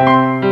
you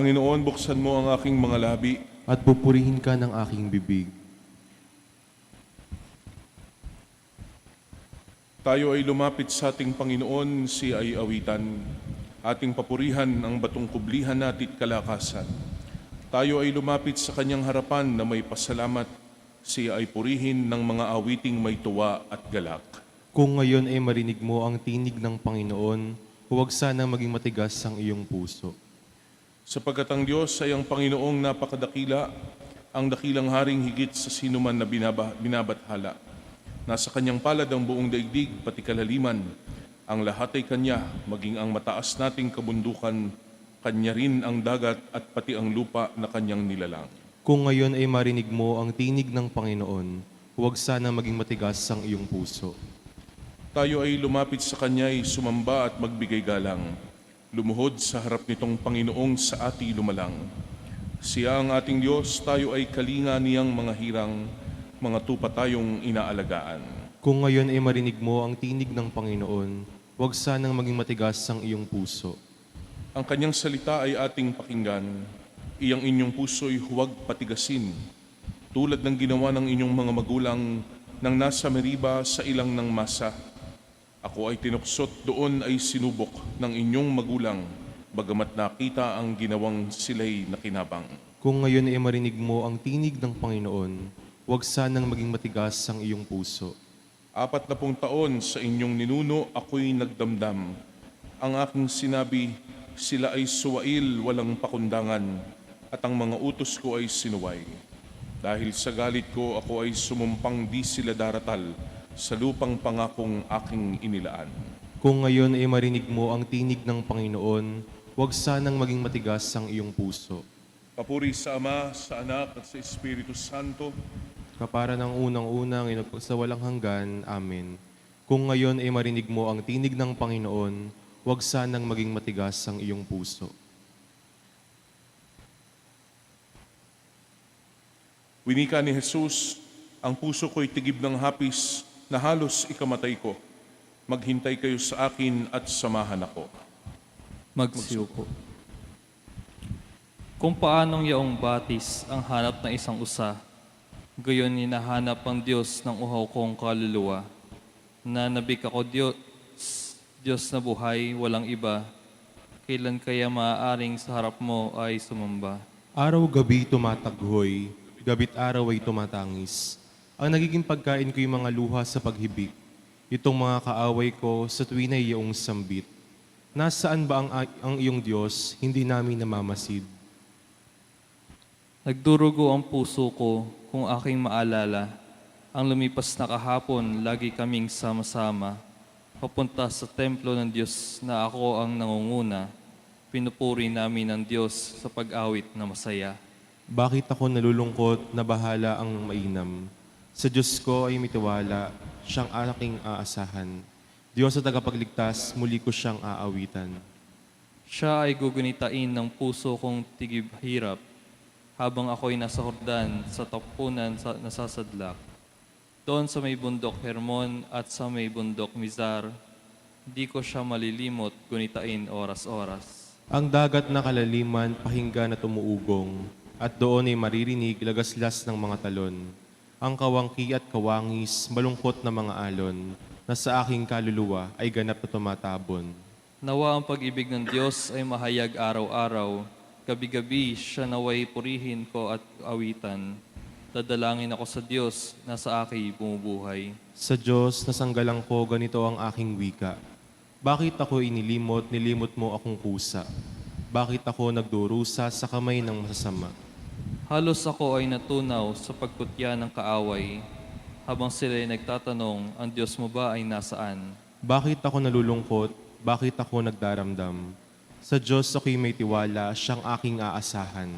Panginoon, buksan mo ang aking mga labi at pupurihin ka ng aking bibig. Tayo ay lumapit sa ating Panginoon, siya ay awitan. Ating papurihan ang batong kublihan natit kalakasan. Tayo ay lumapit sa kanyang harapan na may pasalamat. Siya ay purihin ng mga awiting may tuwa at galak. Kung ngayon ay marinig mo ang tinig ng Panginoon, huwag sanang maging matigas ang iyong puso. Sapagkat ang Diyos ay ang Panginoong napakadakila, ang dakilang haring higit sa sinuman na binaba, binabathala. Nasa kanyang palad ang buong daigdig, pati kalaliman. Ang lahat ay kanya, maging ang mataas nating kabundukan, kanya rin ang dagat at pati ang lupa na kanyang nilalang. Kung ngayon ay marinig mo ang tinig ng Panginoon, huwag sanang maging matigas ang iyong puso. Tayo ay lumapit sa kanya ay sumamba at magbigay galang. Lumuhod sa harap nitong Panginoong sa ati lumalang. Siya ang ating Diyos, tayo ay kalinga niyang mga hirang, mga tupa tayong inaalagaan. Kung ngayon ay marinig mo ang tinig ng Panginoon, huwag sanang maging matigas ang iyong puso. Ang kanyang salita ay ating pakinggan, iyang inyong puso'y huwag patigasin, tulad ng ginawa ng inyong mga magulang nang nasa Meriba sa ilang ng masa. Ako ay tinuksot doon ay sinubok ng inyong magulang, bagamat nakita ang ginawang sila'y nakinabang. Kung ngayon ay marinig mo ang tinig ng Panginoon, huwag sanang maging matigas ang iyong puso. Apat na pung taon sa inyong ninuno, ako'y nagdamdam. Ang aking sinabi, sila ay suwail walang pakundangan, at ang mga utos ko ay sinuway. Dahil sa galit ko, ako ay sumumpang di sila daratal sa lupang pangakong aking inilaan. Kung ngayon ay marinig mo ang tinig ng Panginoon, huwag sanang maging matigas ang iyong puso. Papuri sa Ama, sa Anak, at sa Espiritu Santo, Kapara ng unang-unang sa walang hanggan. Amen. Kung ngayon ay marinig mo ang tinig ng Panginoon, huwag sanang maging matigas ang iyong puso. Winika ni Jesus, ang puso ko'y tigib ng hapis na halos ikamatay ko. Maghintay kayo sa akin at samahan ako. Magsiyuko. Kung paanong yaong batis ang hanap ng isang usa, gayon hinahanap ang Diyos ng uhaw kong kaluluwa. Nanabik ako Diyos, Diyos na buhay, walang iba. Kailan kaya maaaring sa harap mo ay sumamba? Araw-gabi tumataghoy, gabit araw ay tumatangis. Ang nagiging pagkain ko yung mga luha sa paghibik. Itong mga kaaway ko sa tuwin ay iyong sambit. Nasaan ba ang, ang iyong Diyos, hindi namin namamasid? Nagdurugo ang puso ko kung aking maalala. Ang lumipas na kahapon, lagi kaming sama-sama. Papunta sa templo ng Diyos na ako ang nangunguna. Pinupuri namin ang Diyos sa pag-awit na masaya. Bakit ako nalulungkot na bahala ang mainam? Sa Diyos ko ay mitiwala, siyang aking aasahan. Diyos sa tagapagligtas, muli ko siyang aawitan. Siya ay gugunitain ng puso kong tigib hirap habang ako'y nasa hordan sa tapunan sa nasasadlak. Doon sa may bundok Hermon at sa may bundok Mizar, di ko siya malilimot gunitain oras-oras. Ang dagat na kalaliman, pahinga na tumuugong, at doon ay maririnig lagaslas ng mga talon. Ang kawangki at kawangis, malungkot na mga alon, na sa aking kaluluwa ay ganap na tumatabon. Nawa ang pag-ibig ng Diyos ay mahayag araw-araw. Gabi-gabi siya naway purihin ko at awitan. Dadalangin ako sa Diyos na sa akin bumubuhay. Sa Diyos, nasanggalang ko, ganito ang aking wika. Bakit ako inilimot, nilimot mo akong kusa? Bakit ako nagdurusa sa kamay ng masasama? Halos ako ay natunaw sa pagkutya ng kaaway. Habang sila ay nagtatanong, ang Diyos mo ba ay nasaan? Bakit ako nalulungkot? Bakit ako nagdaramdam? Sa Diyos ako'y may tiwala, siyang aking aasahan.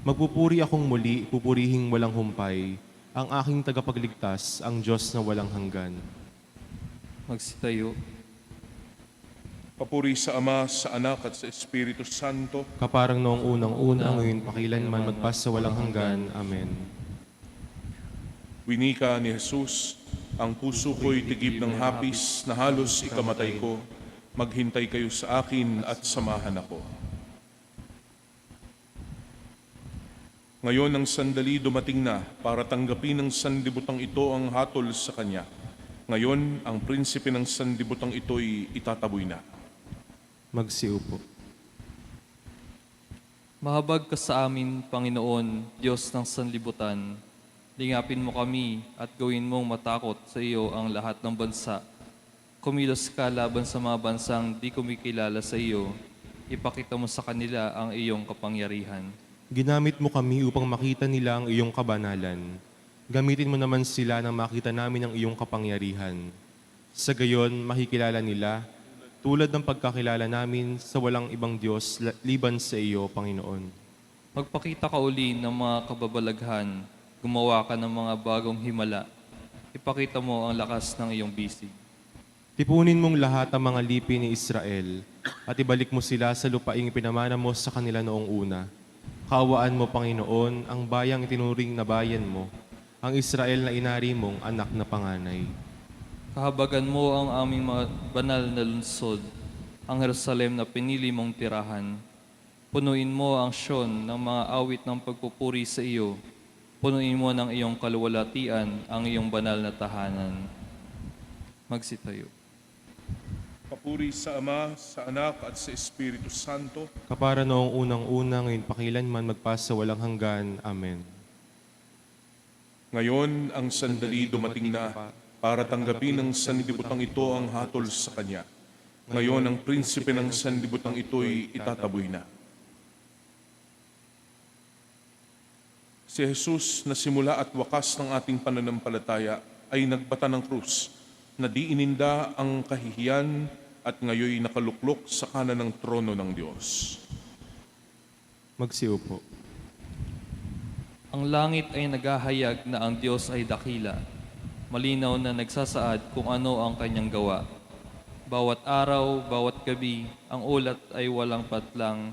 Magpupuri akong muli, pupurihing walang humpay, ang aking tagapagligtas, ang Diyos na walang hanggan. Magsitayo. Papuri sa Ama, sa Anak, at sa Espiritu Santo, Kaparang noong unang-una, ngayon pakilanman, magpas sa walang hanggan. Amen. Winika ni Jesus, ang puso ko'y tigib ng hapis na halos ikamatay ko. Maghintay kayo sa akin at samahan ako. Ngayon ang sandali dumating na para tanggapin ng sanlibutang ito ang hatol sa kanya. Ngayon ang prinsipe ng sanlibutang ito'y itataboy na. Magsiupo. Mahabag ka sa amin, Panginoon, Diyos ng sanlibutan. Lingapin mo kami at gawin mong matakot sa iyo ang lahat ng bansa. Kumilos ka laban sa mga bansang di kumikilala sa iyo. Ipakita mo sa kanila ang iyong kapangyarihan. Ginamit mo kami upang makita nila ang iyong kabanalan. Gamitin mo naman sila nang makita namin ang iyong kapangyarihan. Sa gayon, makikilala nila, tulad ng pagkakilala namin sa walang ibang Diyos liban sa iyo, Panginoon. Magpakita ka uli ng mga kababalaghan. Gumawa ka ng mga bagong himala. Ipakita mo ang lakas ng iyong bisig. Tipunin mong lahat ang mga lipi ni Israel at ibalik mo sila sa lupaing pinamana mo sa kanila noong una. Kaawaan mo, Panginoon, ang bayang itinuring na bayan mo, ang Israel na inari mong anak na panganay. Kahabagan mo ang aming mga banal na lungsod, ang Jerusalem na pinili mong tirahan. Punuin mo ang Sion ng mga awit ng pagpupuri sa iyo. Punuin mo ng iyong kaluwalhatian ang iyong banal na tahanan. Magsitayo. Papuri sa Ama, sa Anak at sa Espiritu Santo, Kapara noong unang-una, ngayon pakilanman magpasa walang hanggan. Amen. Ngayon ang sandali dumating na para tanggapin ng sanlibutang ito ang hatol sa kanya. Ngayon ang prinsipe ng sanlibutang ito'y itataboy na. Si Jesus na simula at wakas ng ating pananampalataya ay nagbata ng krus na di ininda ang kahihiyan at ngayoy nakaluklok sa kanan ng trono ng Diyos. Magsiupo. Ang langit ay naghahayag na ang Diyos ay dakila. Malinaw na nagsasaad kung ano ang kanyang gawa. Bawat araw, bawat gabi, ang ulat ay walang patlang.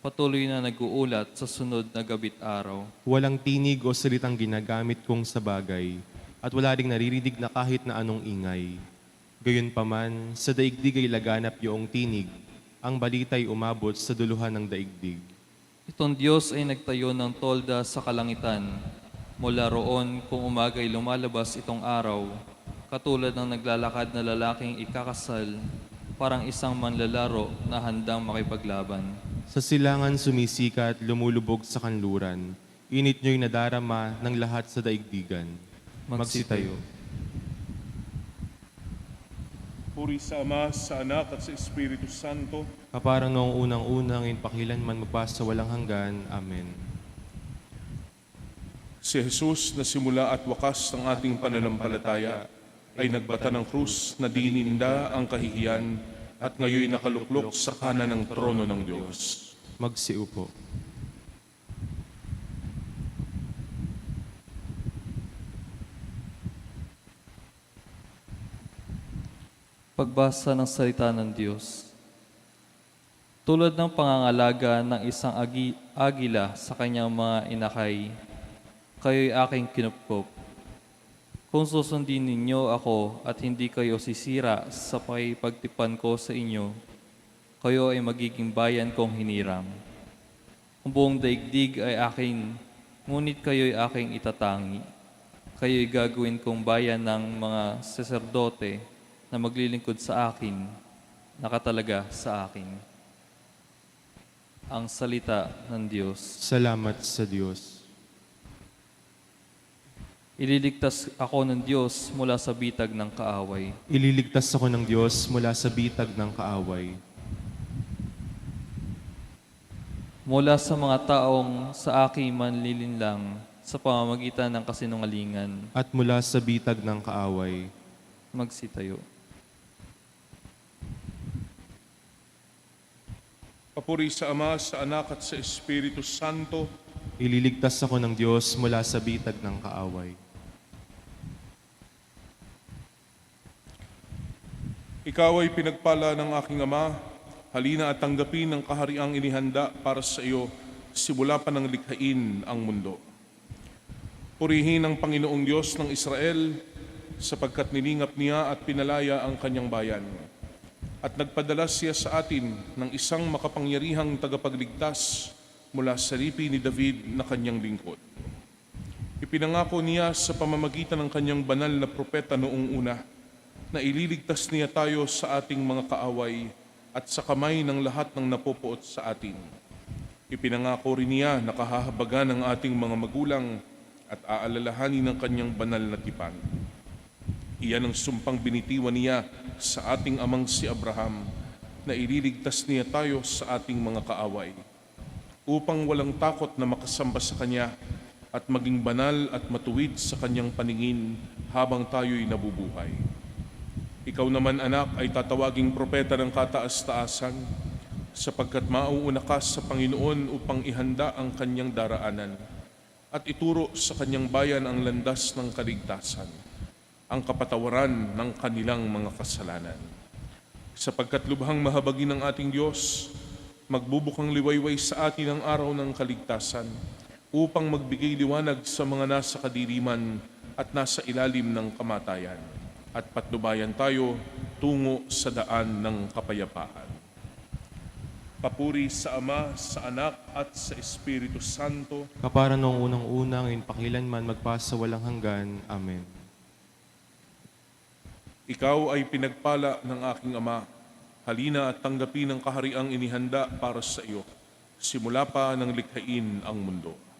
Patuloy na nag-uulat sa sunod na gabit araw. Walang tinig o salitang ginagamit kong sa bagay at wala ding naririnig na kahit na anong ingay. Gayunpaman, sa daigdig ay laganap yung tinig. Ang balita'y umabot sa duluhan ng daigdig. Itong Diyos ay nagtayo ng tolda sa kalangitan. Mula roon, kung umagay lumalabas itong araw, katulad ng naglalakad na lalaking ikakasal, parang isang manlalaro na handang makipaglaban. Sa silangan sumisikat, lumulubog sa kanluran. Init nyo'y nadarama ng lahat sa daigdigan. Magsitayo. Puri sa Ama, sa Anak at sa Espiritu Santo, Kaparang noong unang-una, ngayon pakilanman magpasa walang hanggan. Amen. Si Jesus na simula at wakas ng ating pananampalataya ay nagbata ng krus na dininda ang kahihiyan at ngayon nakaluklok sa kanan ng trono ng Diyos. Magsiupo. Pagbasa ng salita ng Diyos. Tulad ng pangangalaga ng isang agi, agila sa kanyang mga inakay, kayo'y aking kinupkop. Kung susundin ninyo ako at hindi kayo sisira sa pakipagtipan ko sa inyo, kayo ay magiging bayan kong hiniram. Ang buong daigdig ay aking, ngunit kayo'y aking itatangi. Kayo'y gagawin kong bayan ng mga saserdote na maglilingkod sa akin, nakatalaga sa akin. Ang salita ng Diyos. Salamat sa Diyos. Ililigtas ako ng Diyos mula sa bitag ng kaaway. Ililigtas ako ng Diyos mula sa bitag ng kaaway. Mula sa mga taong sa aking manlilinlang sa pamamagitan ng kasinungalingan, At mula sa bitag ng kaaway. magsitayo. Papuri sa Ama, sa Anak at sa Espiritu Santo, Ililigtas ako ng Diyos mula sa bitag ng kaaway. Ikaw ay pinagpala ng aking Ama, halina at tanggapin ang kahariang inihanda para sa iyo, simula pa ng likhain ang mundo. Purihin ang Panginoong Diyos ng Israel, sapagkat nilingap niya at pinalaya ang kanyang bayan. At nagpadala siya sa atin ng isang makapangyarihang tagapagligtas mula sa lipi ni David na kanyang lingkod. Ipinangako niya sa pamamagitan ng kanyang banal na propeta noong una na ililigtas niya tayo sa ating mga kaaway at sa kamay ng lahat ng napopoot sa atin. Ipinangako rin niya na kahahabagan ng ating mga magulang at aalalahanin ng kanyang banal na tipan. Iyan ang sumpang binitiwan niya sa ating amang si Abraham na ililigtas niya tayo sa ating mga kaaway upang walang takot na makasamba sa Kanya at maging banal at matuwid sa Kanyang paningin habang tayo'y nabubuhay. Ikaw naman anak ay tatawaging propeta ng kataas-taasan sapagkat mauuna ka sa Panginoon upang ihanda ang Kanyang daraanan at ituro sa Kanyang bayan ang landas ng kaligtasan, ang kapatawaran ng kanilang mga kasalanan sapagkat lubhang mahabagin ng ating Diyos, magbubukang liwayway sa atin ang araw ng kaligtasan upang magbigay liwanag sa mga nasa kadiriman at nasa ilalim ng kamatayan at patnubayan tayo tungo sa daan ng kapayapaan. Papuri sa Ama, sa Anak at sa Espiritu Santo, Kapara noong unang-unang, ngayon pakilanman, magpasa walang hanggan. Amen. Ikaw ay pinagpala ng aking Ama. Halina at tanggapin ang kahariang inihanda para sa iyo. Simula pa ng likhain ang mundo.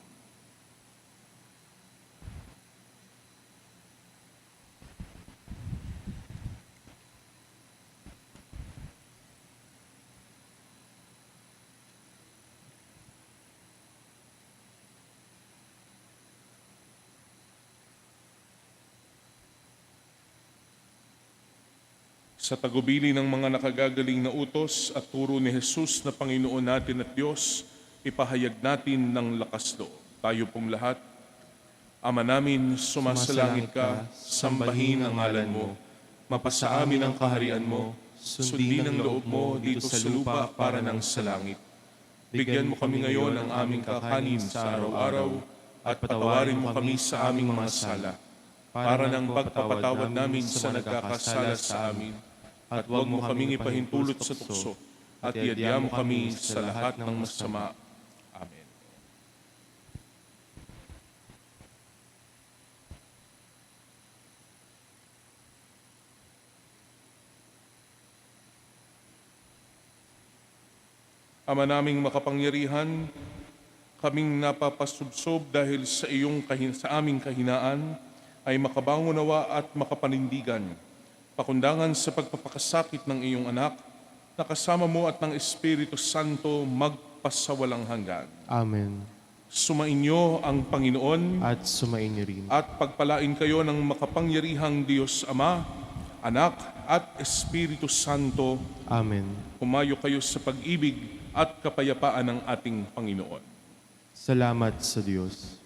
Sa tagubili ng mga nakagagaling na utos at turo ni Jesus na Panginoon natin at Diyos, ipahayag natin ng lakas loob. Tayo pong lahat, Ama namin, sumasalangit ka, sambahin ang ngalan mo. Mapasa amin ang kaharian mo, sundin ang loob mo dito sa lupa para ng sa langit. Bigyan mo kami ngayon ng aming kakanin sa araw-araw at patawarin mo kami sa aming mga sala para ng pagpapatawad namin sa nagkakasala sa amin at huwag mo kaming ipahintulot sa tukso at iadya mo kami sa lahat ng masama. Amen. Ama naming makapangyarihan, kaming napapasubsob dahil sa iyong kahin sa aming kahinaan ay makabangunawa at makapanindigan. Pakundangan sa pagpapakasakit ng iyong anak, na kasama mo at ng Espiritu Santo magpasawalang hanggan. Amen. Sumainyo ang Panginoon At sumain niyo rin. at pagpalain kayo ng makapangyarihang Diyos Ama, Anak at Espiritu Santo. Amen. Humayo kayo sa pag-ibig at kapayapaan ng ating Panginoon. Salamat sa Diyos.